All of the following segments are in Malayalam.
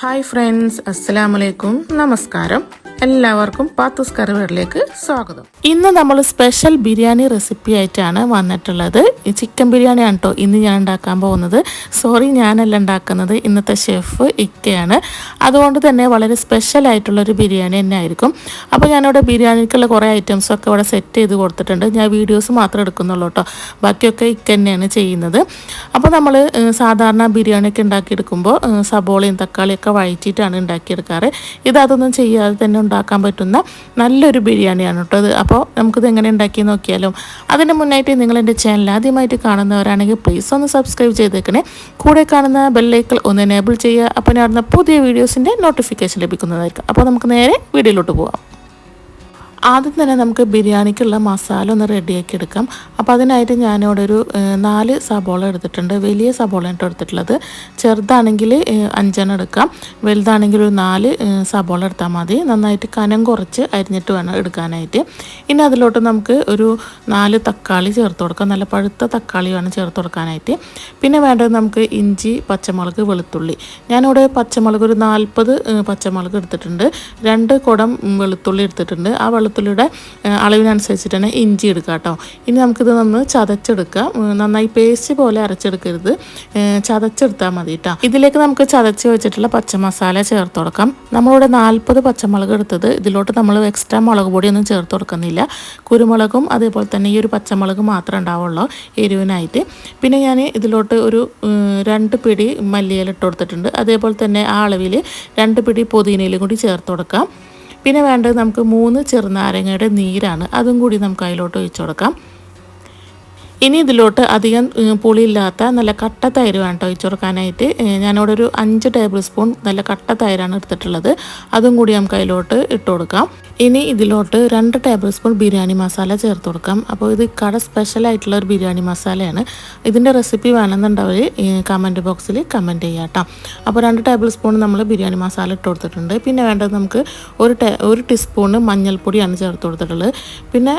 ഹായ് ഫ്രണ്ട്സ് അസ്സലാമു അലൈക്കും നമസ്കാരം എല്ലാവർക്കും പാത്തൂസ് കറിവേറിലേക്ക് സ്വാഗതം. ഇന്ന് നമ്മൾ സ്പെഷ്യൽ ബിരിയാണി റെസിപ്പി ആയിട്ടാണ് വന്നിട്ടുള്ളത്. ചിക്കൻ ബിരിയാണി ആണ് കേട്ടോ ഇന്ന് ഞാൻ ഉണ്ടാക്കാൻ പോകുന്നത്. സോറി ഞാനല്ല ഉണ്ടാക്കുന്നത്. ഇന്നത്തെ ഷെഫ് ഇക്കയാണ്. അതുകൊണ്ട് തന്നെ വളരെ സ്പെഷ്യൽ ആയിട്ടുള്ള ഒരു ബിരിയാണി തന്നെ ആയിരിക്കും അപ്പോൾ ഞാനിവിടെ ബിരിയാണിക്കുള്ള കുറേ ഐറ്റംസൊക്കെ ഇവിടെ സെറ്റ് ചെയ്ത് കൊടുത്തിട്ടുണ്ട്. ഞാൻ വീഡിയോസ് മാത്രം എടുക്കുന്നുള്ളൂ കേട്ടോ ബാക്കിയൊക്കെ ഇക്ക തന്നെയാണ് ചെയ്യുന്നത്. അപ്പോൾ നമ്മൾ സാധാരണ ബിരിയാണിയൊക്കെ ഉണ്ടാക്കിയെടുക്കുമ്പോൾ സബോളയും തക്കാളിയൊക്കെ വഴറ്റിയിട്ടാണ് ഉണ്ടാക്കിയെടുക്കാറ്. ഇത് അതൊന്നും ചെയ്യാതെ തന്നെ ഉണ്ടാക്കാൻ പറ്റുന്ന നല്ലൊരു ബിരിയാണിയാണ് കേട്ടോ അത്. അപ്പോൾ നമുക്കിത് എങ്ങനെ ഉണ്ടാക്കി നോക്കിയാലും അതിന് മുന്നായിട്ട് നിങ്ങൾ എന്റെ ചാനൽ ആദ്യമായിട്ട് കാണുന്നവരാണെങ്കിൽ പ്ലീസ് ഒന്ന് സബ്സ്ക്രൈബ് ചെയ്തേക്കണേ. കൂടെ കാണുന്ന ബെല്ലൈക്കൽ ഒന്ന് എനേബിൾ ചെയ്യുക. അപ്പോൾ ഞാൻ പുതിയ വീഡിയോസിന്റെ നോട്ടിഫിക്കേഷൻ ലഭിക്കുന്നതായിരിക്കും. അപ്പോൾ നമുക്ക് നേരെ വീഡിയോയിലോട്ട് പോകാം ആദ്യം തന്നെ നമുക്ക് ബിരിയാണിക്കുള്ള മസാല ഒന്ന് റെഡിയാക്കി എടുക്കാം. അപ്പോൾ അതിനായിട്ട് ഞാനിവിടെ ഒരു നാല് സബോള എടുത്തിട്ടുണ്ട്. വലിയ സബോള ആയിട്ട് എടുത്തിട്ടുള്ളത്. ചെറുതാണെങ്കിൽ അഞ്ചെണ്ണം എടുക്കാം. വലുതാണെങ്കിൽ ഒരു നാല് സബോള എടുത്താൽ മതി. നന്നായിട്ട് കനം കുറച്ച് അരിഞ്ഞിട്ട് വേണം എടുക്കാനായിട്ട്. ഇനി അതിലോട്ട് നമുക്ക് ഒരു നാല് തക്കാളി ചേർത്ത് കൊടുക്കാം. നല്ല പഴുത്ത തക്കാളി വേണം ചേർത്ത് കൊടുക്കാനായിട്ട്. പിന്നെ വേണ്ടത് നമുക്ക് ഇഞ്ചി പച്ചമുളക് വെളുത്തുള്ളി. ഞാനിവിടെ പച്ചമുളക് ഒരു നാൽപ്പത് പച്ചമുളക് എടുത്തിട്ടുണ്ട്. രണ്ട് കുടം വെളുത്തുള്ളി എടുത്തിട്ടുണ്ട്. ആ വെളുത്തുള്ളിയുടെ അളവിനനുസരിച്ചിട്ട് തന്നെ ഇഞ്ചി എടുക്കുക കേട്ടോ. ഇനി നമുക്കിത് നമ്മൾ ചതച്ചെടുക്കാം. നന്നായി പേസ്റ്റ് പോലെ അരച്ചെടുക്കരുത്. ചതച്ചെടുത്താൽ മതി കേട്ടോ. ഇതിലേക്ക് നമുക്ക് ചതച്ച് വെച്ചിട്ടുള്ള പച്ചമസാല ചേർത്ത് കൊടുക്കാം. നമ്മളിവിടെ നാൽപ്പത് പച്ചമുളക് എടുത്തത്. ഇതിലോട്ട് നമ്മൾ എക്സ്ട്രാ മുളക് പൊടിയൊന്നും ചേർത്ത് കൊടുക്കുന്നില്ല. കുരുമുളകും അതേപോലെ തന്നെ ഈ ഒരു പച്ചമുളക് മാത്രമേ ഉണ്ടാവുള്ളൂ എരിവിനായിട്ട്. പിന്നെ ഞാൻ ഇതിലോട്ട് ഒരു രണ്ട് പിടി മല്ലിയില ഇട്ട് കൊടുത്തിട്ടുണ്ട്. അതേപോലെ തന്നെ ആ അളവിൽ രണ്ട് പിടി പുതിനയിലും കൂടി ചേർത്ത് കൊടുക്കാം. പിന്നെ വേണ്ടത് നമുക്ക് മൂന്ന് ചെറുനാരങ്ങയുടെ നീരാണ്. അതും കൂടി നമുക്ക് അതിലോട്ട് ഒഴിച്ചു കൊടുക്കാം. ഇനി ഇതിലോട്ട് അധികം പുളിയില്ലാത്ത നല്ല കട്ട തൈര് വേണം കേട്ടോ ഒഴിച്ചു കൊടുക്കാനായിട്ട് ഞാനിവിടെ ഒരു അഞ്ച് ടേബിൾ സ്പൂൺ നല്ല കട്ട തൈരാണ് എടുത്തിട്ടുള്ളത്. അതും കൂടി നമുക്ക് അതിലോട്ട് ഇട്ട് കൊടുക്കാം. ഇനി ഇതിലോട്ട് രണ്ട് ടേബിൾ സ്പൂൺ ബിരിയാണി മസാല ചേർത്ത് കൊടുക്കാം. അപ്പോൾ ഇത് കട സ്പെഷ്യൽ ആയിട്ടുള്ള ഒരു ബിരിയാണി മസാലയാണ്. ഇതിന്റെ റെസിപ്പി വേണമെന്നുണ്ടവർ കമന്റ് ബോക്സിൽ കമന്റ് ചെയ്യാം കേട്ടോ അപ്പോൾ രണ്ട് ടേബിൾ സ്പൂൺ നമ്മൾ ബിരിയാണി മസാല ഇട്ട് കൊടുത്തിട്ടുണ്ട്. പിന്നെ വേണ്ടത് നമുക്ക് ഒരു ടേ ഒരു ടീസ്പൂണ് മഞ്ഞൾപ്പൊടിയാണ് ചേർത്ത് കൊടുത്തിട്ടുള്ളത്. പിന്നെ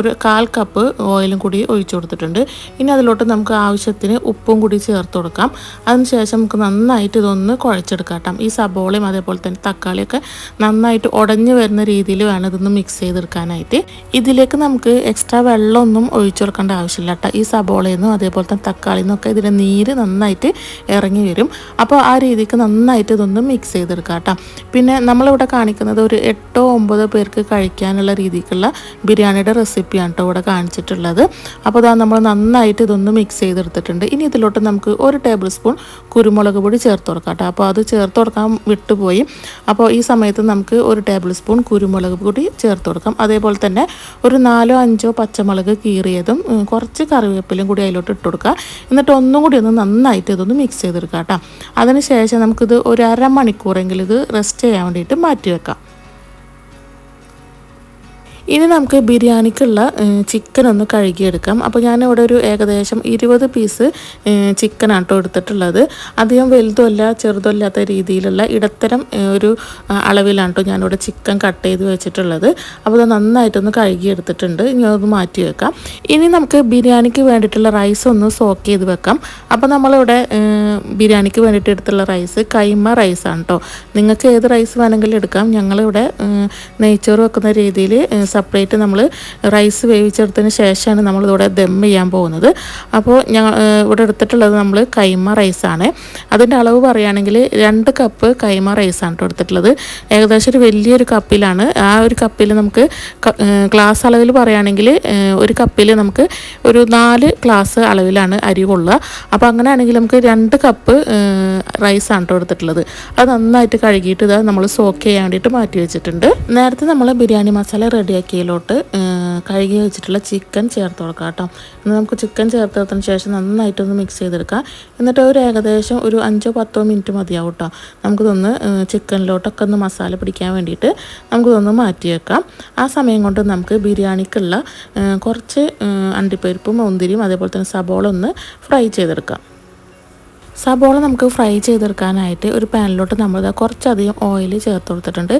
ഒരു കാൽ കപ്പ് ഓയിലും കൂടി ഒഴിച്ചു കൊടുത്തിട്ടുണ്ട്. ഇനി അതിലോട്ട് നമുക്ക് ആവശ്യത്തിന് ഉപ്പും കൂടി ചേർത്ത് കൊടുക്കാം. അതിനുശേഷം നമുക്ക് നന്നായിട്ട് ഇതൊന്ന് കുഴച്ചെടുക്കാം കേട്ടോ. ഈ സബോളയും അതേപോലെ തന്നെ തക്കാളിയൊക്കെ നന്നായിട്ട് ഉടഞ്ഞു വരുന്ന രീതിയിൽ വേണം ഇതൊന്ന് മിക്സ് ചെയ്തെടുക്കാനായിട്ട്. ഇതിലേക്ക് നമുക്ക് എക്സ്ട്രാ വെള്ളമൊന്നും ഒഴിച്ചു കൊടുക്കേണ്ട ആവശ്യമില്ല കേട്ടോ. ഈ സബോളയിൽ നിന്നും അതേപോലെ തന്നെ തക്കാളിയിൽ നിന്നൊക്കെ ഇതിന്റെ നീര് നന്നായിട്ട് ഇറങ്ങി വരും. അപ്പോൾ ആ രീതിക്ക് നന്നായിട്ട് ഇതൊന്ന് മിക്സ് ചെയ്തെടുക്കാം കേട്ടോ. പിന്നെ നമ്മളിവിടെ കാണിക്കുന്നത് ഒരു എട്ടോ ഒമ്പതോ പേർക്ക് കഴിക്കാനുള്ള രീതിക്കുള്ള ബിരിയാണിയുടെ റെസിപ്പിയാണ് കേട്ടോ ഇവിടെ കാണിച്ചിട്ടുള്ളത്. അപ്പോൾ അതാ നമ്മൾ നന്നായിട്ട് ഇതൊന്ന് മിക്സ് ചെയ്തെടുത്തിട്ടുണ്ട്. ഇനി ഇതിലോട്ട് നമുക്ക് ഒരു ടേബിൾ സ്പൂൺ കുരുമുളക് പൊടി ചേർത്ത് കൊടുക്കാം കേട്ടോ. അപ്പോൾ അത് ചേർത്ത് കൊടുക്കാൻ വിട്ടുപോയി. അപ്പോൾ ഈ സമയത്ത് നമുക്ക് ഒരു ടേബിൾ സ്പൂൺ കുരുമുളക് പൊടി ചേർത്ത് കൊടുക്കാം. അതേപോലെ തന്നെ ഒരു നാലോ അഞ്ചോ പച്ചമുളക് കീറിയതും കുറച്ച് കറിവേപ്പിലും കൂടി അതിലോട്ട് ഇട്ട് കൊടുക്കുക എന്നിട്ട് ഒന്നും കൂടി ഒന്ന് നന്നായിട്ട് ഇതൊന്ന് മിക്സ് ചെയ്തെടുക്കാം കേട്ടോ. അതിന് ശേഷം നമുക്കിത് ഒരു അരമണിക്കൂറെങ്കിലും ഇത് റെസ്റ്റ് ചെയ്യാൻ വേണ്ടിയിട്ട് മാറ്റി വെക്കാം. ഇനി നമുക്ക് ബിരിയാണിക്കുള്ള ചിക്കൻ ഒന്ന് കഴുകിയെടുക്കാം. അപ്പോൾ ഞാനിവിടെ ഒരു ഏകദേശം ഇരുപത് പീസ് ചിക്കൻ ആട്ടോ എടുത്തിട്ടുള്ളത്. അധികം വലുതുമല്ല ചെറുതല്ലാത്ത രീതിയിലുള്ള ഇടത്തരം ഒരു അളവിലാണ് ഞാനിവിടെ ചിക്കൻ കട്ട് ചെയ്ത് വെച്ചിട്ടുള്ളത്. അപ്പോൾ അത് നന്നായിട്ടൊന്ന് കഴുകിയെടുത്തിട്ടുണ്ട്. ഇനി അത് മാറ്റി വെക്കാം. ഇനി നമുക്ക് ബിരിയാണിക്ക് വേണ്ടിയിട്ടുള്ള റൈസ് ഒന്ന് സോക്ക് ചെയ്ത് വെക്കാം. അപ്പോൾ നമ്മളിവിടെ ബിരിയാണിക്ക് വേണ്ടിയിട്ട് എടുത്തുള്ള റൈസ് കൈമ റൈസാണ് കേട്ടോ നിങ്ങൾക്ക് ഏത് റൈസ് വേണമെങ്കിലും എടുക്കാം. ഞങ്ങളിവിടെ നെയ്ച്ചോറ് വെക്കുന്ന രീതിയിൽ സെപ്പറേറ്റ് നമ്മൾ റൈസ് വേവിച്ചെടുത്തതിന് ശേഷമാണ് നമ്മളിവിടെ ദം ചെയ്യാൻ പോകുന്നത്. അപ്പോൾ ഞാൻ ഇവിടെ എടുത്തിട്ടുള്ളത് നമ്മൾ കൈമ റൈസാണ് അതിന്റെ അളവ് പറയുകയാണെങ്കിൽ രണ്ട് കപ്പ് കൈമ റൈസാണ് കേട്ടോ എടുത്തിട്ടുള്ളത്. ഏകദേശം ഒരു വലിയൊരു കപ്പിലാണ് ആ ഒരു കപ്പിൽ നമുക്ക് ഗ്ലാസ് അളവിൽ പറയുകയാണെങ്കിൽ ഒരു കപ്പിൽ നമുക്ക് ഒരു നാല് ഗ്ലാസ് അളവിലാണ് അരി കൊള്ളുക. അപ്പോൾ അങ്ങനെയാണെങ്കിൽ നമുക്ക് രണ്ട് കപ്പ് റൈസാണ് കേട്ടോ എടുത്തിട്ടുള്ളത്. അത് നന്നായിട്ട് കഴുകിയിട്ട് ഇതാ നമ്മൾ സോക്ക് ചെയ്യാൻ വേണ്ടിയിട്ട് മാറ്റി വെച്ചിട്ടുണ്ട്. നേരത്തെ നമ്മൾ ബിരിയാണി മസാല റെഡിയാക്കിയതിലോട്ട് കഴുകി വെച്ചിട്ടുള്ള ചിക്കൻ ചേർത്ത് കൊടുക്കാം കേട്ടോ. എന്നാൽ നമുക്ക് ചിക്കൻ ചേർത്തതിന് ശേഷം നന്നായിട്ടൊന്ന് മിക്സ് ചെയ്തെടുക്കാം. എന്നിട്ട് ഒരു ഏകദേശം ഒരു അഞ്ചോ പത്തോ മിനിറ്റ് മതിയാവും കേട്ടോ. നമുക്കിതൊന്ന് ചിക്കനിലോട്ടൊക്കെ ഒന്ന് മസാല പിടിക്കാൻ വേണ്ടിയിട്ട് നമുക്കിതൊന്ന് മാറ്റി വെക്കാം. ആ സമയം കൊണ്ട് നമുക്ക് ബിരിയാണിക്കുള്ള കുറച്ച് അണ്ടിപ്പരിപ്പും മുന്തിരിയും അതേപോലെ തന്നെ സബോള ഒന്ന് ഫ്രൈ ചെയ്തെടുക്കാം. സബോള നമുക്ക് ഫ്രൈ ചെയ്തെടുക്കാനായിട്ട് ഒരു പാനിലോട്ട് നമ്മൾ കുറച്ചധികം ഓയിൽ ചേർത്ത് കൊടുത്തിട്ടുണ്ട്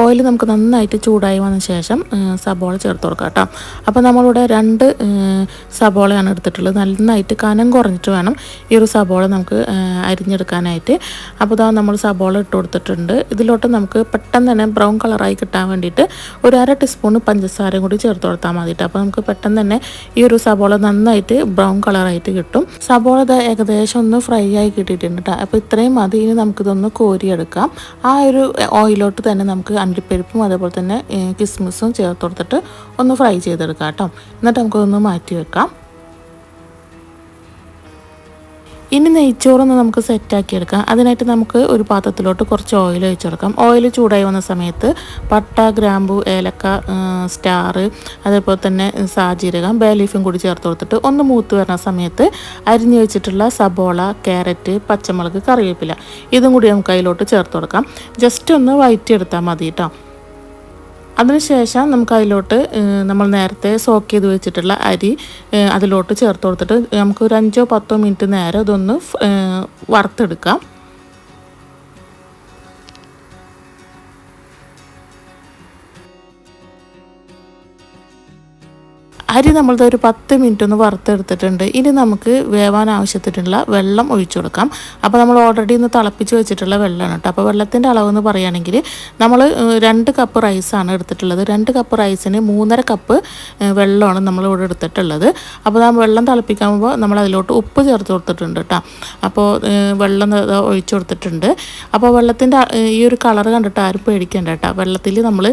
ഓയിൽ നമുക്ക് നന്നായിട്ട് ചൂടായി വന്ന ശേഷം സബോള ചേർത്ത് കൊടുക്കാം കേട്ടോ. അപ്പോൾ നമ്മളിവിടെ രണ്ട് സബോളയാണ് എടുത്തിട്ടുള്ളത്. നന്നായിട്ട് കനം കുറഞ്ഞിട്ട് വേണം ഈ ഒരു സബോള നമുക്ക് അരിഞ്ഞെടുക്കാനായിട്ട്. അപ്പോൾ ഇതാ നമ്മൾ സബോള ഇട്ട് കൊടുത്തിട്ടുണ്ട്. ഇതിലോട്ട് നമുക്ക് പെട്ടെന്ന് തന്നെ ബ്രൗൺ കളറായി കിട്ടാൻ വേണ്ടിയിട്ട് ഒരു അര ടീസ്പൂൺ പഞ്ചസാരയും കൂടി ചേർത്ത് കൊടുത്താൽ മതിയിട്ട് അപ്പോൾ നമുക്ക് പെട്ടെന്ന് തന്നെ ഈ ഒരു സബോള നന്നായിട്ട് ബ്രൗൺ കളറായിട്ട് കിട്ടും. സബോള ഏകദേശം ഒന്ന് ഫ്രൈ ആയി കിട്ടിയിട്ടുണ്ട് കേട്ടോ അപ്പോൾ ഇത്രയും മതി. ഇനി നമുക്കിതൊന്ന് കോരിയെടുക്കാം. ആ ഒരു ഓയിലോട്ട് തന്നെ നമുക്ക് അണ്ടിപ്പരിപ്പും അതേപോലെ തന്നെ കിസ്മിസും ചേർത്ത് കൊടുത്തിട്ട് ഒന്ന് ഫ്രൈ ചെയ്തെടുക്കാം കേട്ടോ എന്നിട്ട് നമുക്കൊന്ന് മാറ്റി വെക്കാം ഇനി നെയ്ച്ചോറൊന്ന് നമുക്ക് സെറ്റാക്കി എടുക്കാം അതിനായിട്ട് നമുക്ക് ഒരു പാത്രത്തിലോട്ട് കുറച്ച് ഓയിൽ ഒഴിച്ചെടുക്കാം. ഓയിൽ ചൂടായി വന്ന സമയത്ത് പട്ട ഗ്രാമ്പു ഏലക്ക സ്റ്റാർ അതേപോലെ തന്നെ സാജീരകം ബേലീഫും കൂടി ചേർത്ത് കൊടുത്തിട്ട് ഒന്ന് മൂത്ത് വരുന്ന സമയത്ത് അരിഞ്ഞു വെച്ചിട്ടുള്ള സബോള ക്യാരറ്റ് പച്ചമുളക് കറിവേപ്പില ഇതും കൂടി നമുക്ക് അതിലോട്ട് ചേർത്ത് കൊടുക്കാം. ജസ്റ്റ് ഒന്ന് വയറ്റിയെടുത്താൽ മതി കേട്ടോ. അതിനുശേഷം നമുക്ക് അതിലോട്ട് നമ്മൾ നേരത്തെ സോക്ക് ചെയ്ത് വെച്ചിട്ടുള്ള അരി അതിലോട്ട് ചേർത്ത് കൊടുത്തിട്ട് നമുക്ക് ഒരു അഞ്ചോ പത്തോ മിനിറ്റ് നേരം ഇതൊന്ന് വറുത്തെടുക്കാം. അരി നമ്മളത് ഒരു പത്ത് മിനിറ്റ് ഒന്ന് വറുത്തെടുത്തിട്ടുണ്ട്. ഇനി നമുക്ക് വേവാൻ ആവശ്യത്തിനുള്ള വെള്ളം ഒഴിച്ചു കൊടുക്കാം. അപ്പോൾ നമ്മൾ ഓൾറെഡി ഒന്ന് തിളപ്പിച്ച് വെച്ചിട്ടുള്ള വെള്ളമാണ് കേട്ടോ. അപ്പോൾ വെള്ളത്തിന്റെ അളവെന്ന് പറയുകയാണെങ്കിൽ നമ്മൾ രണ്ട് കപ്പ് റൈസാണ് എടുത്തിട്ടുള്ളത്. രണ്ട് കപ്പ് റൈസിന് മൂന്നര കപ്പ് വെള്ളമാണ് നമ്മൾ ഇവിടെ എടുത്തിട്ടുള്ളത്. അപ്പോൾ ആ വെള്ളം തിളപ്പിക്കുമ്പോൾ നമ്മൾ അതിലോട്ട് ഉപ്പ് ചേർത്ത് കൊടുത്തിട്ടുണ്ട് കേട്ടോ. അപ്പോൾ വെള്ളം ഒഴിച്ചു കൊടുത്തിട്ടുണ്ട്. അപ്പോൾ വെള്ളത്തിന്റെ ഈ ഒരു കളർ കണ്ടിട്ട് ആരും പേടിക്കേണ്ട കേട്ടോ. വെള്ളത്തിൽ നമ്മൾ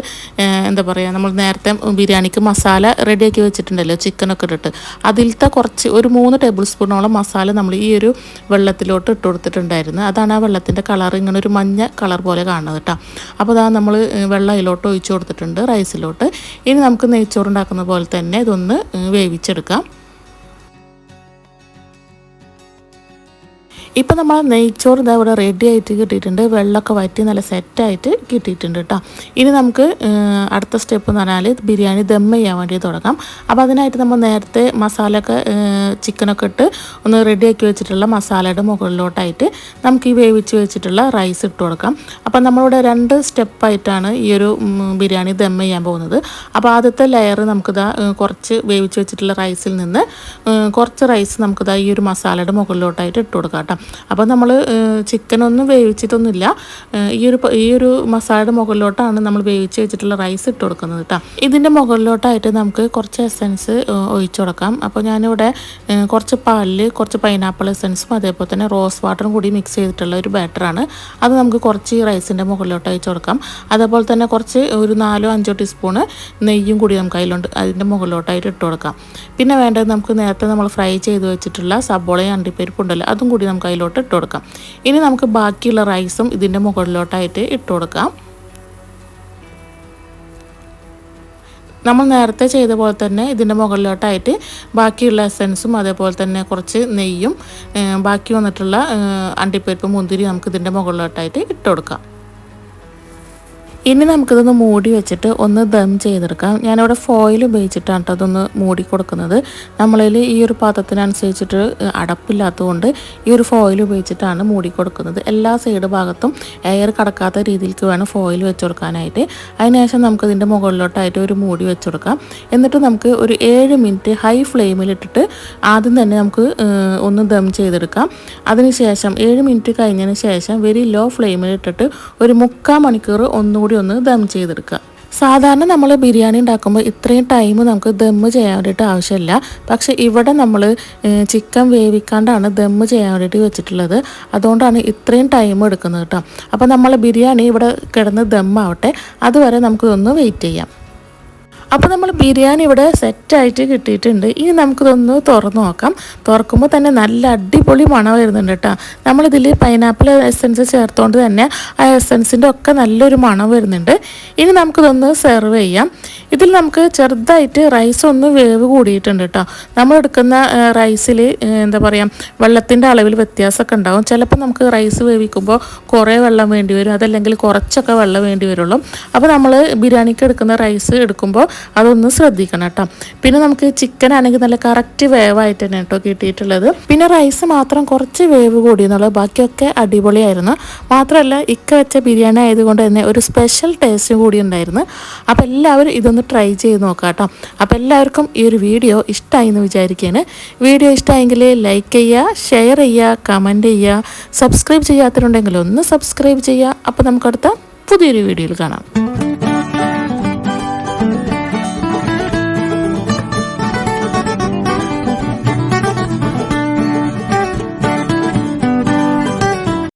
എന്താ പറയുക നമ്മൾ നേരത്തെ ബിരിയാണിക്ക് മസാല റെഡിയാക്കി വെച്ചിട്ടുണ്ടല്ലോ ചിക്കനൊക്കെ ഇട്ടിട്ട്. അതിലത്തെ കുറച്ച് ഒരു മൂന്ന് ടേബിൾ സ്പൂണോളം മസാല നമ്മൾ ഈ ഒരു വെള്ളത്തിലോട്ട് ഇട്ട് കൊടുത്തിട്ടുണ്ടായിരുന്നു. അതാണ് ആ വെള്ളത്തിന്റെ കളർ ഇങ്ങനെ ഒരു മഞ്ഞ കളർ പോലെ കാണുന്നത് കേട്ടോ. അപ്പോൾ അതാ നമ്മൾ വെള്ളം അതിലോട്ട് ഒഴിച്ചു കൊടുത്തിട്ടുണ്ട് റൈസിലോട്ട് ഇനി നമുക്ക് നെയ്ച്ചോറുണ്ടാക്കുന്ന പോലെ തന്നെ ഇതൊന്ന് വേവിച്ചെടുക്കാം. ഇപ്പം നമ്മൾ നെയ്ച്ചോറ് ഇതാ ഇവിടെ റെഡി ആയിട്ട് കിട്ടിയിട്ടുണ്ട്. വെള്ളമൊക്കെ വറ്റി നല്ല സെറ്റായിട്ട് കിട്ടിയിട്ടുണ്ട് കേട്ടോ ഇനി നമുക്ക് അടുത്ത സ്റ്റെപ്പ് എന്ന് പറഞ്ഞാൽ ബിരിയാണി ദം ചെയ്യാൻ വേണ്ടി തുടങ്ങാം. അപ്പോൾ അതിനായിട്ട് നമ്മൾ നേരത്തെ മസാലയൊക്കെ ചിക്കനൊക്കെ ഇട്ട് ഒന്ന് റെഡി ആക്കി വെച്ചിട്ടുള്ള മസാലയുടെ മുകളിലോട്ടായിട്ട് നമുക്ക് ഈ വേവിച്ച് വെച്ചിട്ടുള്ള റൈസ് ഇട്ട് കൊടുക്കാം. അപ്പം നമ്മളിവിടെ രണ്ട് സ്റ്റെപ്പായിട്ടാണ് ഈ ഒരു ബിരിയാണി ദം ചെയ്യാൻ പോകുന്നത്. അപ്പോൾ ആദ്യത്തെ ലെയർ നമുക്കിതാ കുറച്ച് വേവിച്ച് വെച്ചിട്ടുള്ള റൈസിൽ നിന്ന് കുറച്ച് റൈസ് നമുക്കിതാ ഈ ഒരു മസാലയുടെ മുകളിലോട്ടായിട്ട് ഇട്ട് കൊടുക്കാം കേട്ടോ അപ്പോൾ നമ്മൾ ചിക്കനൊന്നും വേവിച്ചിട്ടൊന്നുമില്ല. ഈ ഒരു ഈ ഒരു മസാലയുടെ മുകളിലോട്ടാണ് നമ്മൾ വേവിച്ച് വെച്ചിട്ടുള്ള റൈസ് ഇട്ട് കൊടുക്കുന്നത് കേട്ടോ ഇതിന്റെ മുകളിലോട്ടായിട്ട് നമുക്ക് കുറച്ച് എസൻസ് ഒഴിച്ചു കൊടുക്കാം. അപ്പോൾ ഞാനിവിടെ കുറച്ച് പാലിൽ കുറച്ച് പൈനാപ്പിൾ എസൻസും അതേപോലെ തന്നെ റോസ് വാട്ടറും കൂടി മിക്സ് ചെയ്തിട്ടുള്ള ഒരു ബാറ്ററാണ്. അത് നമുക്ക് കുറച്ച് ഈ റൈസിന്റെ മുകളിലോട്ട് അയച്ചു കൊടുക്കാം. അതേപോലെ തന്നെ കുറച്ച് ഒരു നാലോ അഞ്ചോ ടീസ്പൂണ് നെയ്യും കൂടി നമുക്ക് അതിലുണ്ട്. അതിന്റെ മുകളിലോട്ടായിട്ട് ഇട്ട് കൊടുക്കാം. പിന്നെ വേണ്ടത് നമുക്ക് നേരത്തെ നമ്മൾ ഫ്രൈ ചെയ്ത് വെച്ചിട്ടുള്ള സബോളയും അണ്ടിപ്പരിപ്പുണ്ടല്ലോ അതും കൂടി നമുക്ക് അതിലോട്ട് ഇട്ട് കൊടുക്കാം. ഇനി നമുക്ക് ബാക്കിയുള്ള റൈസും ഇതിന്റെ മുകളിലോട്ടായിട്ട് ഇട്ട് കൊടുക്കാം. നമ്മൾ നേരത്തെ ചെയ്ത പോലെ തന്നെ ഇതിന്റെ മുകളിലോട്ടായിട്ട് ബാക്കിയുള്ള എസൻസും അതേപോലെ തന്നെ കുറച്ച് നെയ്യും ബാക്കി വന്നിട്ടുള്ള അണ്ടിപ്പരിപ്പ് മുന്തിരി നമുക്ക് ഇതിന്റെ മുകളിലോട്ടായിട്ട് ഇട്ട് കൊടുക്കാം. ഇനി നമുക്കിതൊന്ന് മൂടി വെച്ചിട്ട് ഒന്ന് ദം ചെയ്തെടുക്കാം. ഞാനിവിടെ ഫോയിൽ ഉപയോഗിച്ചിട്ടാണ് കേട്ടോ അതൊന്ന് മൂടി കൊടുക്കുന്നത്. നമ്മളിൽ ഈ ഒരു പാത്രത്തിനനുസരിച്ചിട്ട് അടപ്പില്ലാത്തതുകൊണ്ട് ഈ ഒരു ഫോയിൽ ഉപയോഗിച്ചിട്ടാണ് മൂടി കൊടുക്കുന്നത്. എല്ലാ സൈഡ് ഭാഗത്തും എയർ കടക്കാത്ത രീതിയിലേക്ക് വേണം ഫോയിൽ വെച്ച് കൊടുക്കാനായിട്ട്. അതിനുശേഷം നമുക്കിതിന്റെ മുകളിലോട്ടായിട്ട് ഒരു മൂടി വെച്ച് കൊടുക്കാം. എന്നിട്ട് നമുക്ക് ഒരു ഏഴ് മിനിറ്റ് ഹൈ ഫ്ലെയിമിലിട്ടിട്ട് ആദ്യം തന്നെ നമുക്ക് ഒന്ന് ദം ചെയ്തെടുക്കാം. അതിനുശേഷം ഏഴ് മിനിറ്റ് കഴിഞ്ഞതിന് ശേഷം വെരി ലോ ഫ്ലെയിമിലിട്ടിട്ട് ഒരു മുക്കാൽ മണിക്കൂർ ഒന്നുകൂടി ഒന്ന് ദം ചെയ്തെടുക്കുക. സാധാരണ നമ്മൾ ബിരിയാണി ഉണ്ടാക്കുമ്പോൾ ഇത്രയും ടൈം നമുക്ക് ദമ്മ് ചെയ്യാൻ വേണ്ടിയിട്ട് ആവശ്യമില്ല. പക്ഷെ ഇവിടെ നമ്മൾ ചിക്കൻ വേവിക്കാണ്ടാണ് ദമ്മ് ചെയ്യാൻ വേണ്ടിയിട്ട് വെച്ചിട്ടുള്ളത്. അതുകൊണ്ടാണ് ഇത്രയും ടൈം എടുക്കുന്നത് കേട്ടോ. അപ്പോൾ നമ്മൾ ബിരിയാണി ഇവിടെ കിടന്ന് ദമ്മാവട്ടെ അതുവരെ നമുക്ക് ഒന്ന് വെയിറ്റ് ചെയ്യാം. അപ്പോൾ നമ്മൾ ബിരിയാണി ഇവിടെ സെറ്റായിട്ട് കിട്ടിയിട്ടുണ്ട്. ഇനി നമുക്കിതൊന്ന് തുറന്ന് നോക്കാം. തുറക്കുമ്പോൾ തന്നെ നല്ല അടിപൊളി മണം വരുന്നുണ്ട് കേട്ടോ നമ്മളിതിൽ പൈനാപ്പിൾ എസൻസ് ചേർത്തുകൊണ്ട് തന്നെ ആ എസൻസിന്റെ ഒക്കെ നല്ലൊരു മണം വരുന്നുണ്ട്. ഇനി നമുക്കിതൊന്ന് സെർവ് ചെയ്യാം. ഇതിൽ നമുക്ക് ചെറുതായിട്ട് റൈസ് ഒന്ന് വേവ് കൂടിയിട്ടുണ്ട് കേട്ടോ നമ്മൾ എടുക്കുന്ന റൈസിൽ എന്താ പറയുക വെള്ളത്തിന്റെ അളവിൽ വ്യത്യാസമൊക്കെ ഉണ്ടാകും ചിലപ്പോൾ നമുക്ക് റൈസ് വേവിക്കുമ്പോൾ കുറേ വെള്ളം വേണ്ടി വരും. അതല്ലെങ്കിൽ കുറച്ചൊക്കെ വെള്ളം വേണ്ടി വരുള്ളൂ. അപ്പോൾ നമ്മൾ ബിരിയാണിക്ക് എടുക്കുന്ന റൈസ് എടുക്കുമ്പോൾ അതൊന്ന് ശ്രദ്ധിക്കണം കേട്ടോ. പിന്നെ നമുക്ക് ചിക്കൻ ആണെങ്കിൽ നല്ല കറക്റ്റ് വേവായിട്ട് തന്നെ കേട്ടോ കിട്ടിയിട്ടുള്ളത്. പിന്നെ റൈസ് മാത്രം കുറച്ച് വേവ് കൂടി എന്നുള്ളത് ബാക്കിയൊക്കെ അടിപൊളിയായിരുന്നു. മാത്രമല്ല ഇക്ക വെച്ച ബിരിയാണി ആയതുകൊണ്ട് തന്നെ ഒരു സ്പെഷ്യൽ ടേസ്റ്റ് കൂടി ഉണ്ടായിരുന്നു. അപ്പോൾ എല്ലാവരും ഇതൊന്ന് ട്രൈ ചെയ്ത് നോക്കാം കേട്ടോ. അപ്പോൾ എല്ലാവർക്കും ഈ ഒരു വീഡിയോ ഇഷ്ടമായി എന്ന് വിചാരിക്കുകയാണ്. വീഡിയോ ഇഷ്ടമായെങ്കിൽ ലൈക്ക് ചെയ്യുക ഷെയർ ചെയ്യുക കമന്റ് ചെയ്യുക. സബ്സ്ക്രൈബ് ചെയ്യാത്തവരുണ്ടെങ്കിൽ ഒന്ന് സബ്സ്ക്രൈബ് ചെയ്യുക. അപ്പോൾ നമുക്കടുത്ത പുതിയൊരു വീഡിയോയിൽ കാണാം.